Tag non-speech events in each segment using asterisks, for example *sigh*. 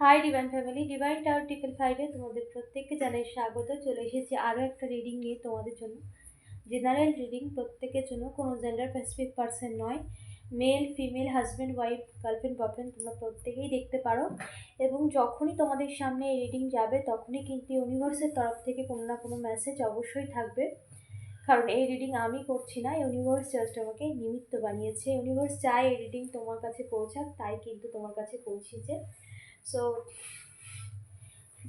Hi divine family divine tower টিকেল ফাইভে তোমাদের প্রত্যেককে জানাই স্বাগত। চলে এসেছি আরও একটা রিডিং নিয়ে তোমাদের জন্য। জেনারেল রিডিং প্রত্যেকের জন্য কোনো জেন্ডার স্পেসিফিক পার্সন নয়। Male female husband wife girlfriend boyfriend তোমরা প্রত্যেকেই দেখতে পারো। এবং যখনই তোমাদের সামনে এই রিডিং যাবে, তখনই কিন্তু ইউনিভার্সের তরফ থেকে কোনো না কোনো মেসেজ অবশ্যই থাকবে। কারণ এই রিডিং আমি করছি না ইউনিভার্স জাস্ট আমাকে নিমিত্ত বানিয়েছে। ইউনিভার্স চায় এই রিডিং তোমার কাছে পৌঁছাক, তাই কিন্তু তোমার কাছে পৌঁছেছে। সো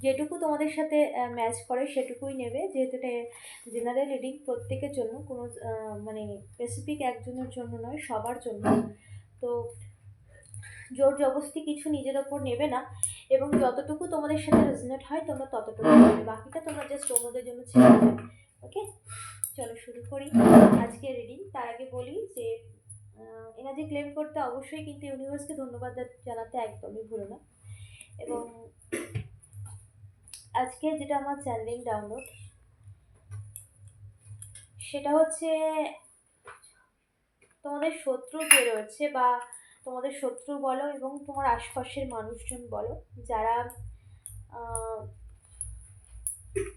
যেটুকু তোমাদের সাথে ম্যাচ করে সেটুকুই নেবে। যেহেতু এটা জেনারেল রিডিং প্রত্যেকের জন্য, কোনো মানে স্পেসিফিক একজনের জন্য নয়, সবার জন্য। তো জোর জবস্তি কিছু নিজের ওপর নেবে না। এবং যতটুকু তোমাদের সাথে রেজনেট হয়, তোমরা ততটুকু নেবে। বাকিটা তোমরা জাস্ট অন্যদের জন্য ছেড়ে দেবে। ওকে চলো শুরু করি আজকে রিডিং তার আগে বলি যে এনার্জি ক্লেম করতে অবশ্যই কিন্তু ইউনিভার্সকে ধন্যবাদ জানাতে একদমই ভুলো না। এবং আজকে যেটা আমার চ্যানেলিং ডাউনলোড, সেটা হচ্ছে তোমাদের শত্রু যে রয়েছে বা তোমাদের শত্রু বলো এবং তোমার আশপাশের মানুষজন বলো, যারা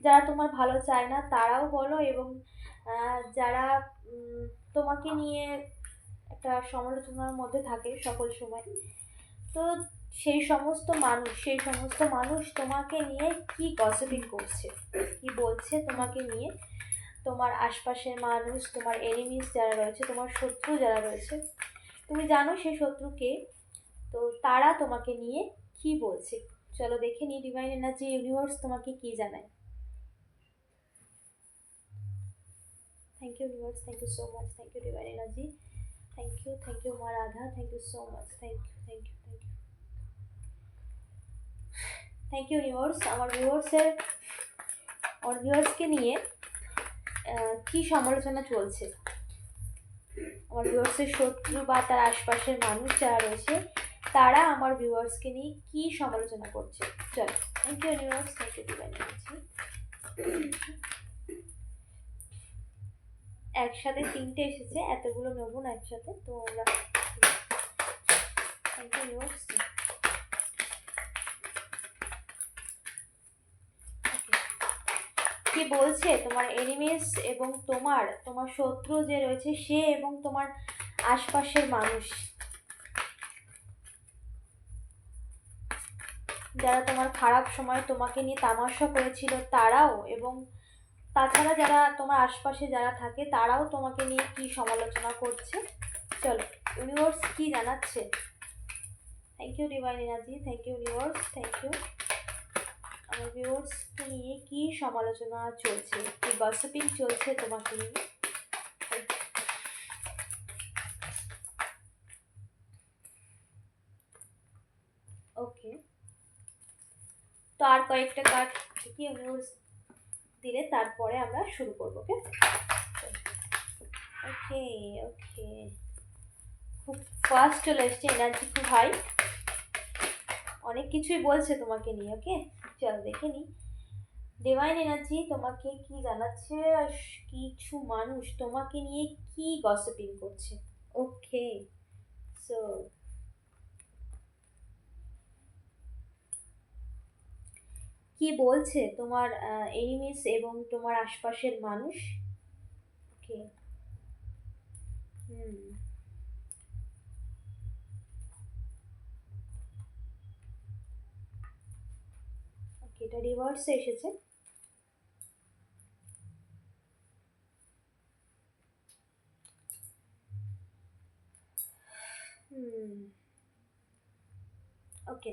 যারা তোমার ভালো চায় না তারাও বলো এবং যারা তোমাকে নিয়ে একটা সমালোচনার মধ্যে থাকে সকল সময়। তো সেই সমস্ত মানুষ, সেই সমস্ত মানুষ তোমাকে নিয়ে কি গসিপিং করছে? কি বলছে তোমাকে নিয়ে? তোমার আশপাশের মানুষ, তোমার এনিমিস যারা রয়েছে, তোমার শত্রু যারা রয়েছে, তুমি জানো সেই শত্রুকে তো তারা তোমাকে নিয়ে কি বলছে? চলো দেখে নিই ডিভাইন এনার্জি ইউনিভার্স তোমাকে কি জানায়। Thank you universe thank you so much thank you divine energy thank you thank you মা Radha thank you so much thank you thank you thank you thank you universe আমার ভিউয়ার্সের আমার ভিউয়ার্সকে নিয়ে কি সমালোচনা চলছে? আমার ভিউয়ার্সের শত্রু বা তার আশপাশের মানুষ যারা রয়েছে, তারা আমার ভিউয়ার্সকে নিয়ে কি সমালোচনা করছে? চলো thank you universe thank you energy একসাথে তিনটে এসেছে, এতগুলো নেব একসাথে, তো আমরা থ্যাংক ইউ ইউনিভার্স কি বলছে? তোমার এনিমিস এবং তোমার তোমার শত্রু যে রয়েছে, সে এবং তোমার আশপাশের মানুষ। যারা তোমার খারাপ সময় তোমাকে নিয়ে তামাশা করেছিল, তারাও এবং তাছাড়া যারা তোমার আশপাশে যারা থাকে, তারাও তোমাকে নিয়ে কি সমালোচনা করছে? চলো ইউনিভার্স কি জানাচ্ছে? Thank you divine energy thank you universe thank you ভিউয়ার্সকে নিয়ে কি সমালোচনা চলছে? কি গসিপিং চলছে তোমাকে ওকে তো আর কয়েকটা কার্ড কি ভিউয়ার্স দিলে তারপরে আমরা শুরু করব ওকে ওকে ওকে খুব ফাস্ট চলে এসছে এনার্জি খুব হাই অনেক কিছুই বলছে তোমাকে নিয়ে ওকে চল, দেখে নি। ডিভাইন এনার্জি তোমাকে কি জানাচ্ছে? আর কিছু মানুষ তোমাকে নিয়ে কি গসিপিং করছে? ওকে সো কি বলছে তোমার এনিমিস এবং তোমার আশপাশের মানুষ? ওকে হুম ওকে এটা রিভার্সে এসেছে। ওকে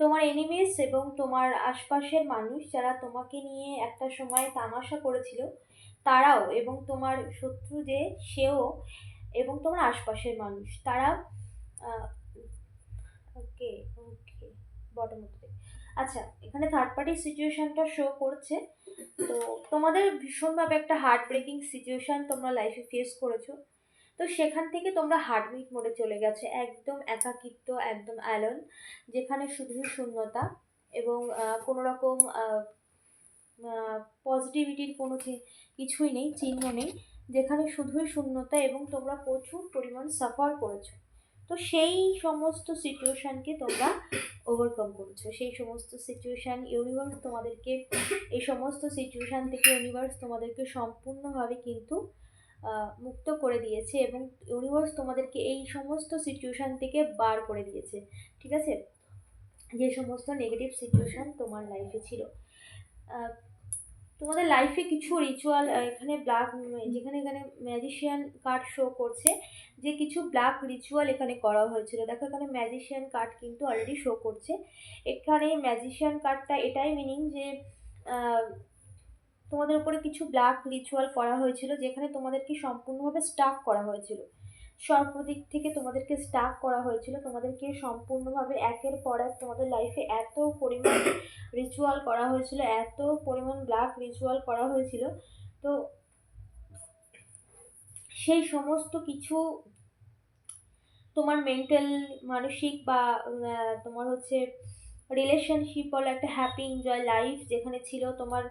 তোমার এনিমিস এবং তোমার আশপাশের মানুষ যারা তোমাকে নিয়ে একটা সময় তামাশা করেছিল, তারাও এবং তোমার শত্রু যে, সেও এবং তোমার আশপাশের মানুষ, তারা ওকে ওকে বটম আচ্ছা এখানে থার্ড পার্টি সিচুয়েশনটা শো করছে। তো তোমাদের ভীষণভাবে একটা হার্ট ব্রেকিং সিচুয়েশন তোমরা লাইফে ফেস করেছ। তো সেখান থেকে তোমরা হার্টবিট মোডে চলে গেছে, একদম একাকিত্ব, একদম অ্যালন যেখানে শুধুই শূন্যতা এবং কোনো রকম পজিটিভিটির কোনো কিছুই নেই, চিহ্ন নেই, যেখানে শুধুই শূন্যতা এবং তোমরা প্রচুর পরিমাণ সাফার করেছ। তো সেই সমস্ত সিচুয়েশানকে তোমরা ওভারকাম করেছ। সেই সমস্ত সিচুয়েশান ইউনিভার্স তোমাদেরকে, এই সমস্ত সিচুয়েশান থেকে ইউনিভার্স তোমাদেরকে সম্পূর্ণভাবে কিন্তু মুক্ত করে দিয়েছে এবং ইউনিভার্স তোমাদেরকে এই সমস্ত সিচুয়েশান থেকে বার করে দিয়েছে। ঠিক আছে? যে সমস্ত নেগেটিভ সিচুয়েশান তোমার লাইফে ছিল। তোমাদের লাইফে কিছু রিচুয়াল এখানে ব্ল্যাক যেখানে এখানে ম্যাজিশিয়ান কার্ড শো করছে, যে কিছু ব্ল্যাক রিচুয়াল এখানে করা হয়েছিল। দেখো, এখানে ম্যাজিশিয়ান কার্ড কিন্তু অলরেডি শো করছে। এখানে ম্যাজিশিয়ান কার্ডটা এটাই মিনিং যে তোমাদের উপরে কিছু ব্ল্যাক রিচুয়াল করা হয়েছিল, যেখানে তোমাদেরকে সম্পূর্ণভাবে স্টাক করা হয়েছিল। সর্বদিক থেকে তোমাদেরকে স্টাক করা হয়েছিল। তোমাদেরকে সম্পূর্ণভাবে একের পর এক তোমাদের লাইফে এত পরিমাণ রিচুয়াল করা হয়েছিল, এত পরিমাণ ব্ল্যাক রিচুয়াল করা হয়েছিল। তো সেই সমস্ত কিছু তোমার মেন্টাল মানসিক বা তোমার হচ্ছে রিলেশনশিপ বলো, একটা হ্যাপি এনজয় লাইফ যেখানে ছিল তোমার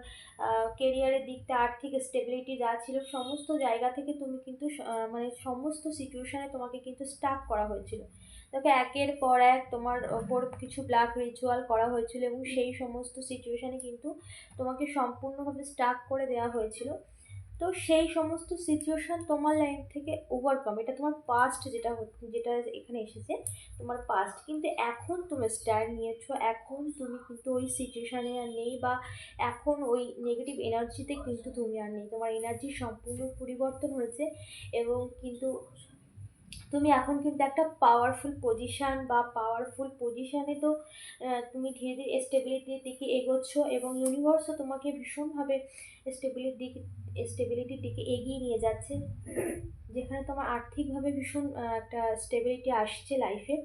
কেরিয়ারের দিকটা, আর্থিক স্টেবিলিটি যা ছিল, সমস্ত জায়গা থেকে তুমি কিন্তু মানে সমস্ত সিচুয়েশানে তোমাকে কিন্তু স্টাক করা হয়েছিল। দেখো, একের পর এক তোমার ওপর কিছু ব্ল্যাক রিচুয়াল করা হয়েছিল এবং সেই সমস্ত সিচুয়েশানে কিন্তু তোমাকে সম্পূর্ণভাবে স্টাক করে দেওয়া হয়েছিল। তো সেই সমস্ত সিচুয়েশান তোমার লাইফ থেকে ওভারকাম এটা তোমার পাস্ট যেটা যেটা এখানে এসেছে, তোমার পাস্ট কিন্তু এখন তুমি স্ট্যান্ড নিয়েছো, এখন তুমি কিন্তু ওই সিচুয়েশানে আর নেই বা এখন ওই নেগেটিভ এনার্জিতে কিন্তু তুমি আর নেই। তোমার এনার্জি সম্পূর্ণ পরিবর্তন হয়েছে এবং কিন্তু তুমি এখন কিন্তু একটা পাওয়ারফুল পজিশান বা পাওয়ারফুল পজিশানে তো তুমি ধীরে ধীরে স্টেবিলিটির দিকে এগোচ্ছ এবং ইউনিভার্সও তোমাকে ভীষণভাবে স্টেবিলিটির দিকে স্টেবিলিটির দিকে এগিয়ে নিয়ে যাচ্ছে, যেখানে তোমার আর্থিকভাবে ভীষণ একটা স্টেবিলিটি আসছে লাইফে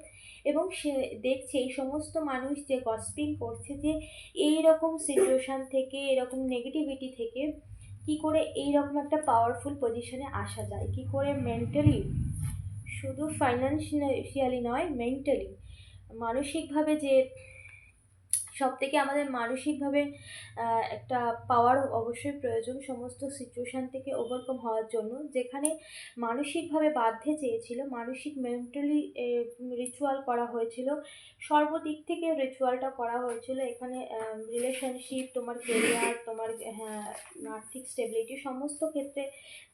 এবং সে দেখছে এই সমস্ত মানুষ যে গসপিং করছে যে এই রকম সিচুয়েশান থেকে, এরকম নেগেটিভিটি থেকে কি করে এই রকম একটা পাওয়ারফুল পজিশনে আসা যায়, কি করে মেন্টালি শুধু ফাইন্যান্সিয়ালি নয় মেন্টালি মানসিকভাবে যে সব থেকে আমাদের মানসিকভাবে একটা পাওয়ার অবশ্যই প্রয়োজন সমস্ত সিচুয়েশান থেকে ওভারকাম হওয়ার জন্য। যেখানে মানসিকভাবে বাধ্যে চেয়েছিল, মানসিক মেন্টালি রিচুয়াল করা হয়েছিল, সর্বদিক থেকে রিচুয়ালটা করা হয়েছিল। এখানে রিলেশনশিপ তোমার কেরিয়ার তোমার হ্যাঁ আর্থিক স্টেবিলিটি সমস্ত ক্ষেত্রে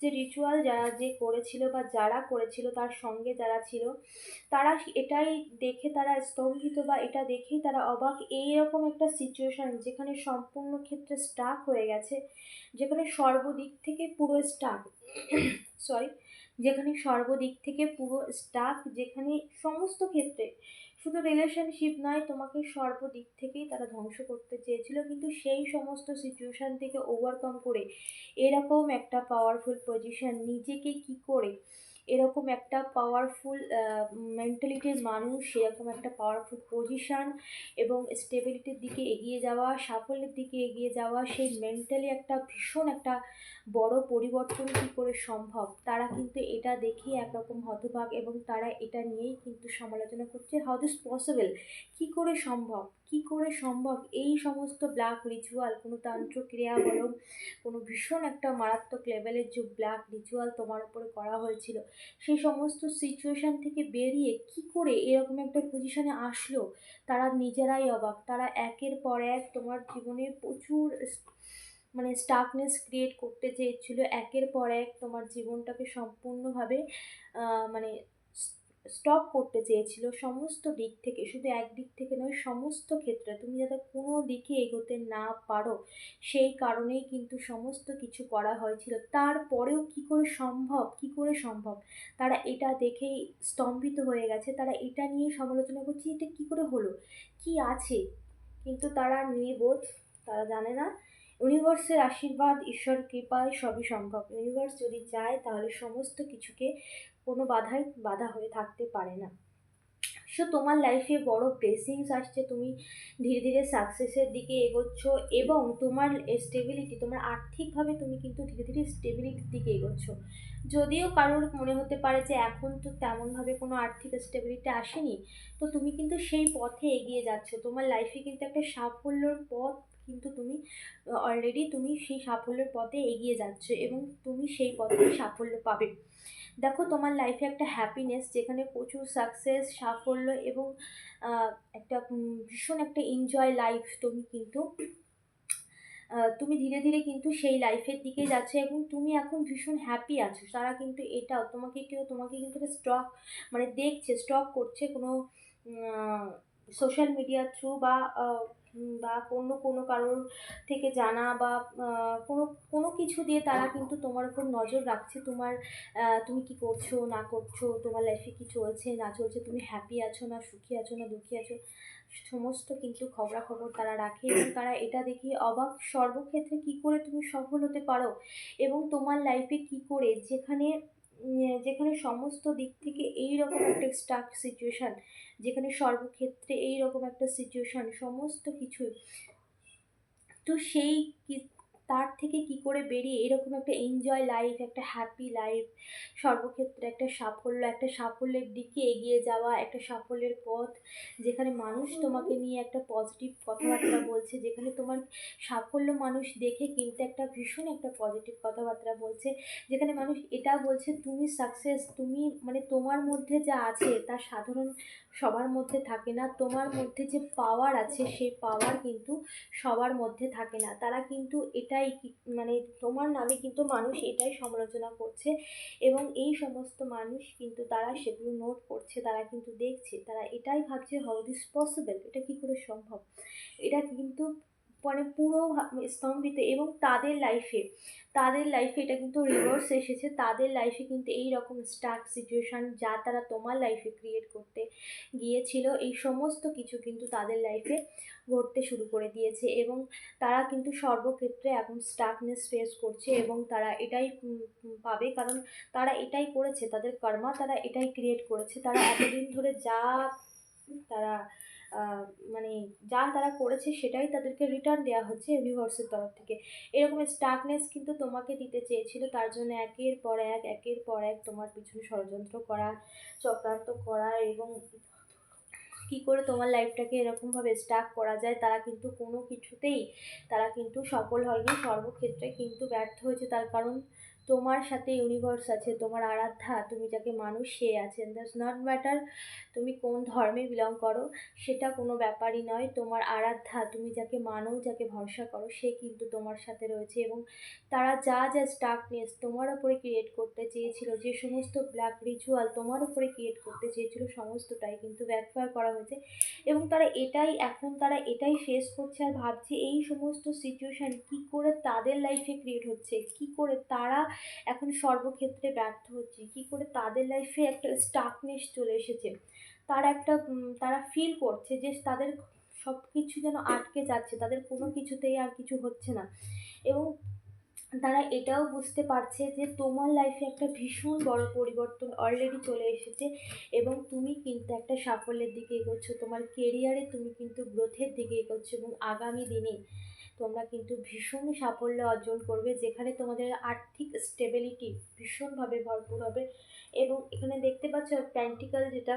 যে রিচুয়াল যারা যে করেছিল বা যারা করেছিল, তার সঙ্গে যারা ছিল, তারা এটাই দেখে তারা স্তম্ভিত বা এটা দেখেই তারা অবাক। এইরকম একটা সিচুয়েশান যেখানে সম্পূর্ণ ক্ষেত্রে স্টাক হয়ে গেছে, যেখানে সর্বদিক থেকে পুরো স্টাক সরি *coughs* যেখানে সর্বদিক থেকে পুরো স্টাক যেখানে সমস্ত ক্ষেত্রে শুধু রিলেশনশিপ নয়, তোমাকে সর্বদিক থেকেই তারা ধ্বংস করতে চেয়েছিল, কিন্তু সেই সমস্ত সিচুয়েশান থেকে ওভারকাম করে এরকম একটা পাওয়ারফুল পজিশান নিজেকে কি করে এরকম একটা পাওয়ারফুল মেন্টালিটির মানুষ সেরকম একটা পাওয়ারফুল পজিশান এবং স্টেবিলিটির দিকে এগিয়ে যাওয়া, সাফল্যের দিকে এগিয়ে যাওয়া, সেই মেন্টালি একটা ভীষণ একটা বড় পরিবর্তন কী করে সম্ভব? তারা কিন্তু এটা দেখেই একরকম হতভাগ এবং তারা এটা নিয়েই কিন্তু সমালোচনা করছে হাউ দিস পসিবল কী করে সম্ভব? কী করে সম্ভব? এই সমস্ত ব্ল্যাক রিচুয়াল কোনো ক্রিয়া বলো কোনো ভীষণ একটা মারাত্মক লেভেলের যে ব্ল্যাক রিচুয়াল তোমার উপরে করা হয়েছিল, সেই সমস্ত সিচুয়েশান থেকে বেরিয়ে কি করে এরকম একটা পজিশানে আসলো? তারা নিজেরাই অবাক। তারা একের পর এক তোমার জীবনে প্রচুর মানে স্টাকনেস ক্রিয়েট করতে চেয়েছিল। একের পর এক তোমার জীবনটাকে সম্পূর্ণভাবে মানে স্টপ করতে চেয়েছিল সমস্ত দিক থেকে, শুধু এক দিক থেকে নয়, সমস্ত ক্ষেত্রে। তুমি যাতে কোনো দিকে এগোতে না পারো, সেই কারণেই কিন্তু সমস্ত কিছু করা হয়েছিল। তারপরেও কি করে সম্ভব? কি করে সম্ভব? তারা এটা দেখেই স্তম্ভিত হয়ে গেছে। তারা এটা নিয়ে সমালোচনা করছে, এটা কি করে হলো? কি আছে? কিন্তু তারা নির্বোধ তারা জানে না। ইউনিভার্সের আশীর্বাদ, ঈশ্বর কৃপায় সবই সম্ভব। ইউনিভার্স যদি চায়, তাহলে সমস্ত কিছুকে কোনো বাধাই, বাধা হয়ে থাকতে পারে না। সো তোমার লাইফে বড় ব্লেসিংস আসছে, তুমি ধীরে ধীরে সাকসেসের দিকে এগোচ্ছ এবং তোমার স্টেবিলিটি তোমার আর্থিকভাবে তুমি কিন্তু ধীরে ধীরে স্টেবিলিটির দিকে এগোচ্ছ। যদিও কারোর মনে হতে পারে যে এখন তো তেমনভাবে কোনো আর্থিক স্টেবিলিটি আসেনি, তো তুমি কিন্তু সেই পথে এগিয়ে যাচ্ছ। তোমার লাইফে কিন্তু একটা সাফল্যর পথ কিন্তু তুমি অলরেডি তুমি সেই সাফল্যের পথে এগিয়ে যাচ্ছ এবং তুমি সেই পথে সাফল্য পাবে। দেখো তোমার লাইফে একটা হ্যাপিনেস যেখানে প্রচুর সাকসেস সাফল্য এবং একটা ভীষণ একটা এনজয় লাইফ তুমি কিন্তু তুমি ধীরে ধীরে কিন্তু সেই লাইফের দিকে যাচ্ছে এবং তুমি এখন ভীষণ হ্যাপি আছো। তারা কিন্তু এটাও, তোমাকে কেউ, তোমাকে কিন্তু স্টক মানে দেখছে স্টক করছে কোনো সোশ্যাল মিডিয়ার থ্রু বা বা অন্য কোনো কারোর থেকে জানা বা কোনো কোনো কিছু দিয়ে তারা কিন্তু তোমার উপর নজর রাখছে, তোমার তুমি কি করছ, না করছ, তোমার লাইফে কি চলছে, না চলছে, তুমি হ্যাপি আছো না সুখী আছো না দুঃখী আছো, সমস্ত কিন্তু খবরাখবর তারা রাখে এবং তারা এটা দেখে অবাক। সর্বক্ষেত্রে কি করে তুমি সফল হতে পারো এবং তোমার লাইফে কি করে, যেখানে যেখানে সমস্ত দিক থেকে এই রকম একটা স্টাক সিচুয়েশান যেখানে সর্বক্ষেত্রে এই রকম একটা সিচুয়েশান সমস্ত কিছু তো সেই তার থেকে কি করে বেরিয়ে এরকম একটা এনজয় লাইফ একটা হ্যাপি লাইফ সর্বক্ষেত্রে একটা সাফল্য একটা সাফল্যের দিকে এগিয়ে যাওয়া একটা সাফল্যের পথ যেখানে মানুষ তোমাকে নিয়ে একটা পজিটিভ কথাবার্তা বলছে যেখানে তোমার সাফল্য মানুষ দেখে কিন্তু একটা ভীষণ একটা পজিটিভ কথাবার্তা বলছে যেখানে মানুষ এটা বলছে তুমি সাকসেস তুমি মানে তোমার মধ্যে যা আছে তা সাধারণ সবার মধ্যে থাকে না তোমার মধ্যে যে পাওয়ার আছে সেই পাওয়ার কিন্তু সবার মধ্যে থাকে না। তারা কিন্তু এটাই মানে তোমার নামে কিন্তু মানুষ এটাই সমালোচনা করছে এবং এই সমস্ত মানুষ কিন্তু তারা সেগুলো নোট করছে, তারা কিন্তু দেখছে, তারা এটাই ভাবছে হাউ দিস পসিবল এটা কী করে সম্ভব? এটা কিন্তু মানে পুরো ভা- স্তম্ভিত এবং তাদের লাইফে তাদের লাইফে এটা কিন্তু রিভার্স এসেছে। তাদের লাইফে কিন্তু এই রকম স্টাক সিচুয়েশান যা তারা তোমার লাইফে ক্রিয়েট করতে গিয়েছিল, এই সমস্ত কিছু কিন্তু তাদের লাইফে ঘটতে শুরু করে দিয়েছে এবং তারা কিন্তু সর্বক্ষেত্রে এখন স্টাকনেস ফেস করছে এবং তারা এটাই পাবে কারণ তারা এটাই করেছে, তাদের কর্মা তারা এটাই ক্রিয়েট করেছে। তারা এতদিন ধরে যা তারা মানে যা তারা করেছে সেটাই তাদেরকে রিটার্ন দেওয়া হচ্ছে ইউনিভার্সের তরফ থেকে। এরকম স্টাকনেস কিন্তু তোমাকে দিতে চেয়েছিল, তার জন্য একের পর এক, একের পর এক তোমার পিছনে ষড়যন্ত্র করা, চক্রান্ত করা এবং কি করে তোমার লাইফটাকে এরকমভাবে স্টাক করা যায়, তারা কিন্তু কোনো কিছুতেই, তারা কিন্তু সফল হয়নি। সর্বক্ষেত্রে কিন্তু ব্যর্থ হয়েছে তার কারণ তোমার সাথে ইউনিভার্স আছে, তোমার আরাধ্যা, তুমি যাকে মানুষ সে আছেন দ্যাটস নট ম্যাটার তুমি কোন ধর্মে বিলং করো, সেটা কোনো ব্যাপারই নয়। তোমার আরাধ্যা, তুমি যাকে মানো, যাকে ভরসা করো, সে কিন্তু তোমার সাথে রয়েছে এবং তারা যা যা স্টাকনেস তোমার উপরে ক্রিয়েট করতে চেয়েছিল, যে সমস্ত ব্ল্যাক রিচুয়াল তোমার উপরে ক্রিয়েট করতে চেয়েছিল, সমস্তটাই কিন্তু ব্যাকফায়ার করা হয়েছে এবং তারা এটাই, এখন তারা এটাই ফেস করছে আর ভাবছে এই সমস্ত সিচুয়েশান কি করে তাদের লাইফে ক্রিয়েট হচ্ছে, কি করে তারা এখন সর্বক্ষেত্রে ব্যর্থ হচ্ছে। কি করে তাদের লাইফে একটা স্টাকনেস চলে এসেছে। তারা একটা তারা ফিল করছে যে তাদের সব কিছু যেন আটকে যাচ্ছে, তাদের কোনো কিছুতেই আর কিছু হচ্ছে না। এবং তারা এটাও বুঝতে পারছে যে তোমার লাইফে একটা ভীষণ বড় পরিবর্তন অলরেডি চলে এসেছে এবং তুমি কিন্তু একটা সাফল্যের দিকে এগোচ্ছ। তোমার কেরিয়ারে তুমি কিন্তু গ্রোথের দিকে এগোচ্ছ এবং আগামী দিনে তোমরা কিন্তু ভীষণ সাফল্য অর্জন করবে, যেখানে তোমাদের আর্থিক স্টেবিলিটি ভীষণভাবে ভরপুর হবে। এবং এখানে দেখতে পাচ্ছ প্যান্টিক্যাল যেটা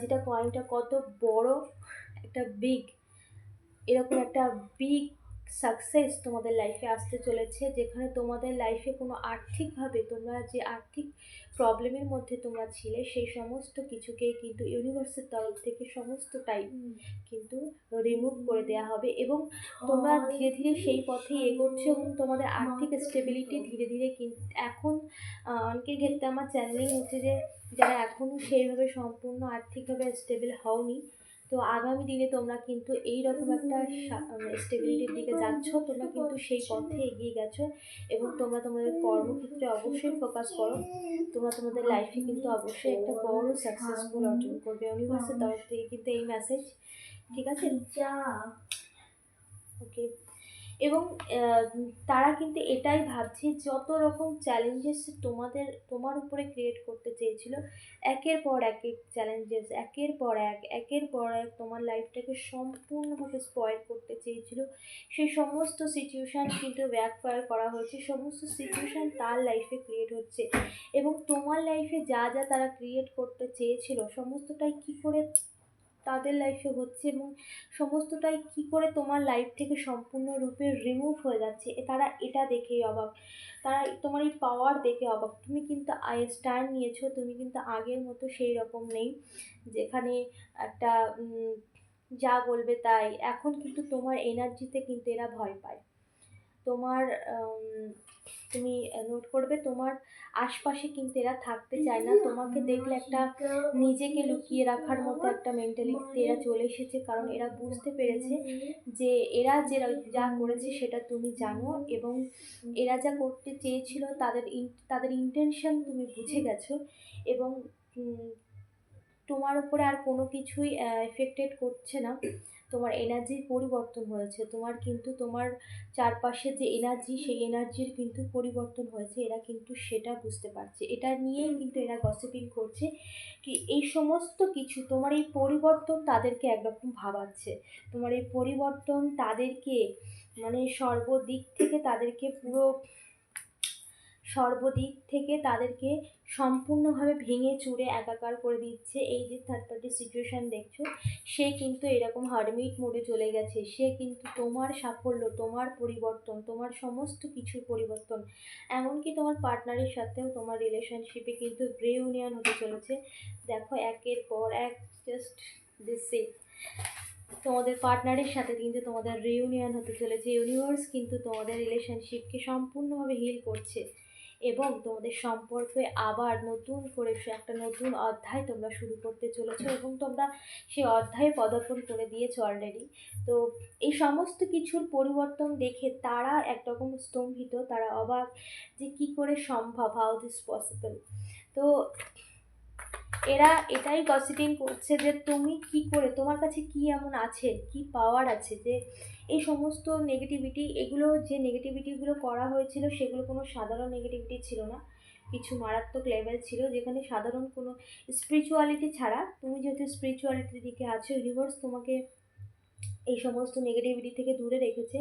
যেটা কয়েনটা কত বড়, একটা বিগ এরকম একটা বিগ সাকসেস তোমাদের লাইফে আসতে চলেছে যেখানে তোমাদের লাইফে কোনো আর্থিকভাবে তোমরা যে আর্থিক প্রবলেমের মধ্যে তোমরা ছিলে সেই সমস্ত কিছুকেই কিন্তু ইউনিভার্সের তরফ থেকে সমস্তটাই কিন্তু রিমুভ করে দেওয়া হবে এবং তোমরা ধীরে ধীরে সেই পথেই এগোচ্ছ এবং তোমাদের আর্থিক স্টেবিলিটি ধীরে ধীরে কিন্তু এখন অনেকের ক্ষেত্রে আমার চ্যানেলিং হচ্ছে যে যারা এখনও সেইভাবে সম্পূর্ণ আর্থিকভাবে স্টেবল হওনি তো আগামী দিনে তোমরা কিন্তু এই রকম একটা স্টেবিলিটির দিকে যাচ্ছ তোমরা কিন্তু সেই পথে এগিয়ে গেছো এবং তোমরা তোমাদের কর্মক্ষেত্রে অবশ্যই ফোকাস করো। তোমরা তোমাদের লাইফে কিন্তু অবশ্যই একটা বড় সাকসেসফুল অর্জন করবে। ইউনিভার্সের তরফ থেকে কিন্তু এই মেসেজ ঠিক আছে? যা ওকে এবং তারা কিন্তু এটাই ভাবছে যত রকম চ্যালেঞ্জেস তোমাদের, তোমার উপরে ক্রিয়েট করতে চেয়েছিল, একের পর এক এক চ্যালেঞ্জেস একের পর এক, একের পর এক তোমার লাইফটাকে সম্পূর্ণভাবে স্পয়েল করতে চেয়েছিল। সেই সমস্ত সিচুয়েশান কিন্তু ব্যাকফায়ার করা হয়েছে, সমস্ত সিচুয়েশান তার লাইফে ক্রিয়েট হচ্ছে এবং তোমার লাইফে যা যা তারা ক্রিয়েট করতে চেয়েছিল, সমস্তটাই কী করে তাদের লাইফে হচ্ছে এবং সমস্তটাই কি করে তোমার লাইফ থেকে সম্পূর্ণরূপে রিমুভ হয়ে যাচ্ছে, এ তারা এটা দেখেই অবাক। তারা তোমার এই পাওয়ার দেখে অবাক। তুমি কিন্তু স্ট্যান্ড নিয়েছো, তুমি কিন্তু আগের মতো সেই রকম নেই, যেখানে একটা যা বলবে তাই। এখন কিন্তু তোমার এনার্জিতে কিন্তু এরা ভয় পায়। তোমার তুমি নোট করবে, তোমার আশপাশে কিন্তু এরা থাকতে চায় না। তোমাকে দেখলে একটা নিজেকে লুকিয়ে রাখার মতো একটা মেন্টালিটিতে এরা চলে এসেছে, কারণ এরা বুঝতে পেরেছে যে এরা যে যা করেছে সেটা তুমি জানো এবং এরা যা করতে চেয়েছিল তাদের তাদের ইন্টেনশন তুমি বুঝে গেছো এবং তোমার উপরে আর কোনো কিছুই এফেক্টেড করছে না। তোমার এনার্জির পরিবর্তন হয়েছে। তোমার কিন্তু তোমার চারপাশে যে এনার্জি সেই এনার্জির কিন্তু পরিবর্তন হয়েছে। এরা কিন্তু সেটা বুঝতে পারছে। এটা নিয়েই কিন্তু এরা গসিপিং করছে কি এই সমস্ত কিছু তোমার এই পরিবর্তন তাদেরকে একরকম ভাবাচ্ছে। তোমার এই পরিবর্তন তাদেরকে মানে সর্বদিক থেকে তাদেরকে পুরো সর্বদিক থেকে তাদেরকে সম্পূর্ণভাবে ভেঙে চুরে একাকার করে দিচ্ছে এই যে থার্ড পার্টি সিচুয়েশান দেখছ, সে কিন্তু এরকম হারমিট মোডে চলে গেছে। সে কিন্তু তোমার সাফল্য, তোমার পরিবর্তন, তোমার সমস্ত কিছুর পরিবর্তন, এমনকি তোমার পার্টনারের সাথেও তোমার রিলেশনশিপে কিন্তু রিউনিয়ন হতে চলেছে। দেখো, একের পর এক জাস্ট দিসে তোমাদের পার্টনারের সাথে কিন্তু তোমাদের রিউনিয়ন হতে চলেছে। ইউনিভার্স কিন্তু তোমাদের রিলেশনশিপকে সম্পূর্ণভাবে হিল করছে। এবং তোমাদের সম্পর্কে আবার নতুন করে একটা নতুন অধ্যায় তোমরা শুরু করতে চলেছো এবং তোমরা সেই অধ্যায়ে পদার্পণ করে দিয়েছ অলরেডি তো এই সমস্ত কিছুর পরিবর্তন দেখে তারা একরকম স্তম্ভিত, তারা অবাক যে কি করে সম্ভব হাউ দিস পসিবল তো এরা এটাই গসিপিং করছে যে তুমি কি করে, তোমার কাছে কি এমন আছে, কি পাওয়ার আছে যে এই সমস্ত নেগেটিভিটি এগুলো যে নেগেটিভিটিগুলো করা হয়েছিল সেগুলো কোনো সাধারণ নেগেটিভিটি ছিল না। কিছু মারাত্মক লেভেল ছিল যেখানে সাধারণ কোনো স্পিরিচুয়ালিটি ছাড়া, তুমি যেহেতু স্পিরিচুয়ালিটির দিকে আছো ইউনিভার্স তোমাকে এই সমস্ত নেগেটিভিটি থেকে দূরে রেখেছে।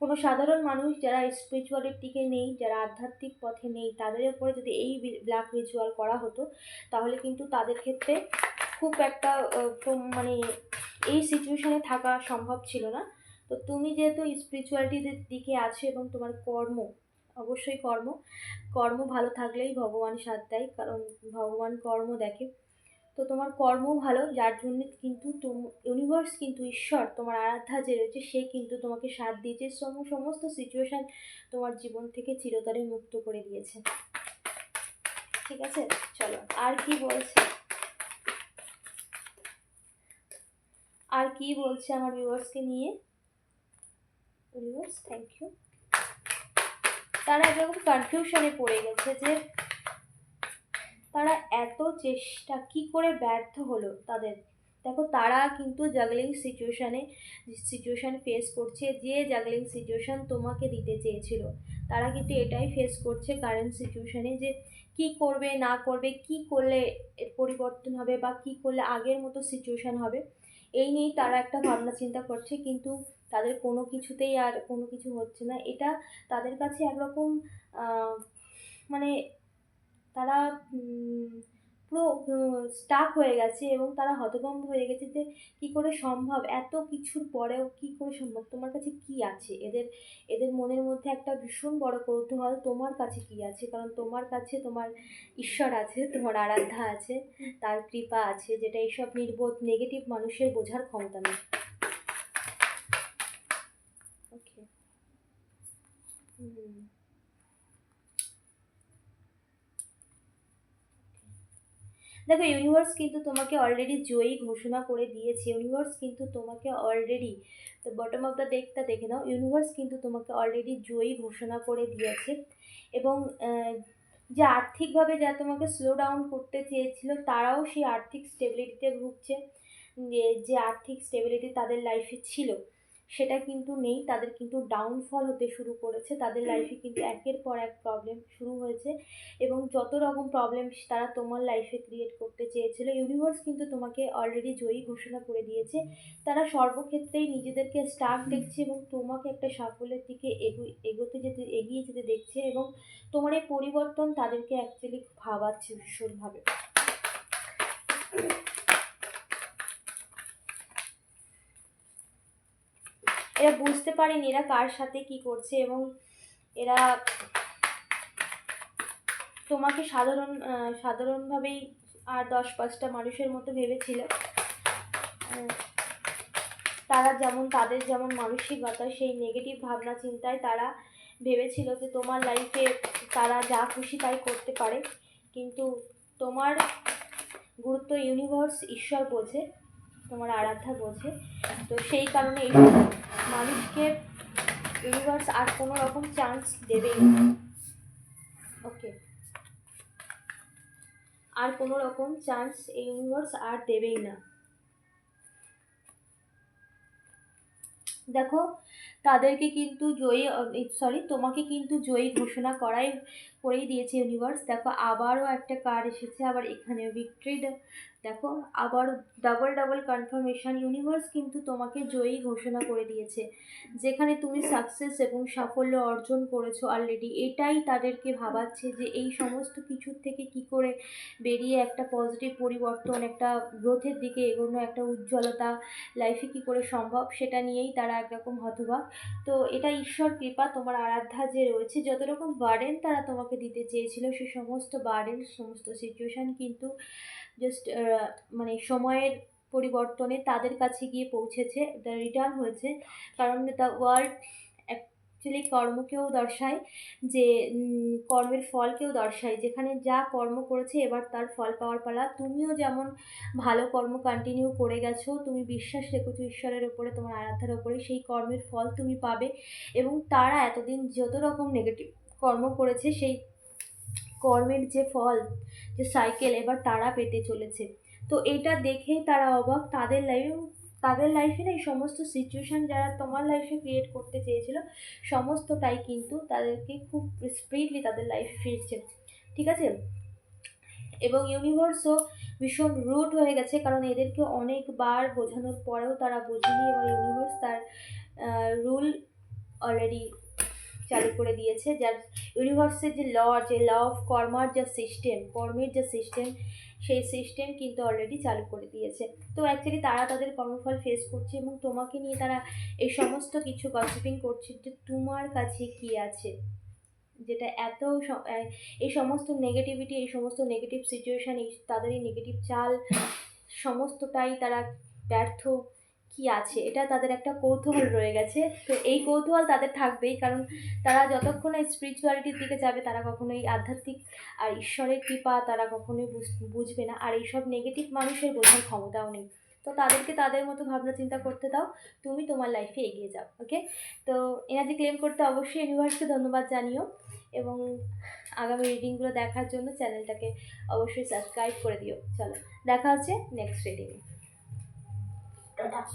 কোনো সাধারণ মানুষ যারা স্পিরিচুয়ালিটির দিকে নেই, যারা আধ্যাত্মিক পথে নেই, তাদের উপরে যদি এই ব্ল্যাক রিচুয়াল করা হতো, তাহলে কিন্তু তাদের ক্ষেত্রে খুব একটা মানে এই সিচুয়েশনে থাকা সম্ভব ছিল না। তো তুমি যেহেতু স্পিরিচুয়ালিটির দিকে আছো এবং তোমার কর্ম, অবশ্যই কর্ম কর্ম ভালো থাকলেই ভগবান সাথ দেয়, কারণ ভগবান কর্ম দেখে। তো তোমার কর্ম ভালো, যার জন্য কিন্তু ইউনিভার্স কিন্তু ঈশ্বর, তোমার আরাধ্যা যে রয়েছে, সে কিন্তু তোমাকে সাথ দিয়েছে সমস্ত সিচুয়েশান তোমার জীবন থেকে চিরতরে মুক্ত করে দিয়েছে। ঠিক আছে? চলো, আর কি বলছে? আর কি বলছে আমার ভিউয়ার্সকে নিয়ে? ভিউয়ার্স থ্যাংক ইউ তারা একরকম কনফিউশনে পড়ে গেছে যে তারা এত চেষ্টা, কি করে ব্যর্থ হলো তাদের? দেখো, তারা কিন্তু জাগলিং সিচুয়েশানে সিচুয়েশান ফেস করছে, যে জাগলিং সিচুয়েশান তোমাকে দিতে চেয়েছিল। তারা কিন্তু এটাই ফেস করছে কারেন্ট সিচুয়েশানে যে, কি করবে, না করবে, কি করলে পরিবর্তন হবে বা কি করলে আগের মতো সিচুয়েশান হবে? এই নিয়েই তারা একটা ভাবনা চিন্তা করছে, কিন্তু তাদের কোনো কিছুতেই আর কোনো কিছু হচ্ছে না। এটা তাদের কাছে একরকম মানে তারা পুরো স্টাক হয়ে গেছে এবং তারা হতভম্ব হয়ে গেছে যে কী করে সম্ভব? এত কিছুর পরেও কী করে সম্ভব? তোমার কাছে কি আছে? এদের এদের মনের মধ্যে একটা ভীষণ বড় কৌতূহল তোমার কাছে কি আছে? কারণ তোমার কাছে তোমার ঈশ্বর আছে, তোমার আরাধ্যা আছে, তার কৃপা আছে, যেটা এইসব নির্বোধ নেগেটিভ মানুষের বোঝার ক্ষমতা নেই। ওকে হুম। দেখো ইউনিভার্স কিন্তু তোমাকে অলরেডি জয়ী ঘোষণা করে দিয়েছে। ইউনিভার্স কিন্তু তোমাকে অলরেডি তো বটম অফ দ্য ডেকটা দেখে নাও। ইউনিভার্স কিন্তু তোমাকে অলরেডি জয়ী ঘোষণা করে দিয়েছে। এবং যে আর্থিকভাবে যা তোমাকে স্লো ডাউন করতে চেয়েছিল, তারাও সেই আর্থিক স্টেবিলিটিতে ভুগছে। যে যে আর্থিক স্টেবিলিটি তাদের লাইফে ছিল। সেটা কিন্তু নেই তাদের কিন্তু ডাউনফল হতে শুরু করেছে তাদের লাইফে কিন্তু একের পর এক প্রবলেম শুরু হয়েছে এবং যত রকম প্রবলেম তারা তোমার লাইফে ক্রিয়েট করতে চেয়েছিল ইউনিভার্স কিন্তু তোমাকে অলরেডি জয়ী ঘোষণা করে দিয়েছে। তারা সর্বক্ষেত্রেই নিজেদেরকে স্টার্ক দেখছে এবং তোমাকে একটা সাফল্যের দিকে এগো- এগোতে যেতে এগিয়ে যেতে দেখছে এবং তোমার এই পরিবর্তন তাদেরকে অ্যাকচুয়ালি ভাবাচ্ছে ভীষণভাবে। এরা বুঝতে পারেনি এরা কার সাথে কি করছে এবং এরা তোমাকে সাধারণ সাধারণভাবেই আর দশ পাঁচটা মানুষের মতো ভেবেছিল। তারা যেমন, তাদের যেমন মানসিকতা সেই নেগেটিভ ভাবনা, চিন্তায় তারা ভেবেছিল যে তোমার লাইফে তারা যা খুশি তাই করতে পারে। কিন্তু তোমার গুরুত্ব ইউনিভার্স ঈশ্বর বোঝে। তোমার আরাধ্যা বোঝে। তো সেই কারণে এই মানুষকে ইউনিভার্স আর কোনো রকম চান্স দেবেই না। ওকে আর কোনো রকম চান্স এই ইউনিভার্স আর দেবেই না। দেখো, তাদেরকে কিন্তু জয়ী সরি তোমাকে কিন্তু জয়ী ঘোষণা করাই করেই দিয়েছে ইউনিভার্স দেখো, আবারও একটা কার্ড এসেছে, আবার এখানে ভিক্টরি দেখো, আবার ডাবল ডাবল কনফার্মেশন ইউনিভার্স কিন্তু তোমাকে জয়ী ঘোষণা করে দিয়েছে। যেখানে তুমি সাকসেস এবং সাফল্য অর্জন করেছ অলরেডি এটাই তাদেরকে ভাবাচ্ছে যে এই সমস্ত কিছুর থেকে কি করে বেরিয়ে একটা পজিটিভ পরিবর্তন, একটা গ্রোথের দিকে এগোনো, একটা উজ্জ্বলতা লাইফে কী করে সম্ভব সেটা নিয়েই তারা একরকম হতবাক। তো এটা ঈশ্বর কৃপা, তোমার আরাধ্যা যে রয়েছে যত রকম বার্ডেন তারা তোমাকে দিতে চেয়েছিল, সে সমস্ত বার্ডেন সমস্ত সিচুয়েশান কিন্তু জাস্ট মানে সময়ের পরিবর্তনে তাদের কাছে গিয়ে পৌঁছেছে দ্য রিটার্ন হয়েছে। কারণ দ্য ওয়ার্ল্ড অ্যাকচুয়ালি কর্মকেও দর্শায়, যে কর্মের ফলকেও দর্শায়। যেখানে যা কর্ম করেছে, এবার তার ফল পাওয়ার পালা। তুমিও যেমন ভালো কর্ম কন্টিনিউ করে গেছো, তুমি বিশ্বাস রেখেছো ঈশ্বরের ওপরে, তোমার আরাধ্যার ওপরে, সেই কর্মের ফল তুমি পাবে। এবং তারা এতদিন যত রকম নেগেটিভ কর্ম করেছে, সেই কর্মের যে ফল, যে সাইকেল এবার তারা পেতে চলেছে। তো এটা দেখেই তারা অবাক। তাদের লাইফে তাদের লাইফে না এই সমস্ত সিচুয়েশান যারা তোমার লাইফে ক্রিয়েট করতে চেয়েছিল, সমস্তটাই কিন্তু তাদেরকে খুব স্পিডলি তাদের লাইফে ফিরছে। ঠিক আছে? এবং ইউনিভার্সও ভীষণ রুট হয়ে গেছে, কারণ এদেরকে অনেকবার বোঝানোর পরেও তারা বোঝেনি। এবং ইউনিভার্স তার রুল অলরেডি চালু করে দিয়েছে। যার ইউনিভার্সের যে ল যে ল অফ কর্মার যা সিস্টেম কর্মের যা সিস্টেম সেই সিস্টেম কিন্তু অলরেডি চালু করে দিয়েছে। তো অ্যাকচুয়ালি তারা তাদের কর্মফল ফেস করছে এবং তোমাকে নিয়ে তারা এই সমস্ত কিছু গসিপিং করছে যে তোমার কাছে কি আছে? যেটা এত এই সমস্ত নেগেটিভিটি এই সমস্ত নেগেটিভ সিচুয়েশান তাদের এই নেগেটিভ চাল, সমস্তটাই তারা ব্যর্থ কি আছে? এটা তাদের একটা কৌতূহল রয়ে গেছে। তো এই কৌতূহল তাদের থাকবেই, কারণ তারা যতক্ষণ স্পিরিচুয়ালিটির দিকে যাবে, তারা কখনোই আধ্যাত্মিক আর ঈশ্বরের কৃপা তারা কখনোই বুঝ- বুঝবে না। আর এইসব নেগেটিভ মানুষের বোঝার ক্ষমতাও নেই। তো তাদেরকে তাদের মতো ভাবনা চিন্তা করতে দাও, তুমি তোমার লাইফে এগিয়ে যাও ওকে তো এনার্জি ক্লেম করতে অবশ্যই ইউনিভার্সকে ধন্যবাদ জানিও এবং আগামী রিডিংগুলো দেখার জন্য চ্যানেলটাকে অবশ্যই সাবস্ক্রাইব করে দিও। চলো, দেখা হচ্ছে নেক্সট রিডিংয়ে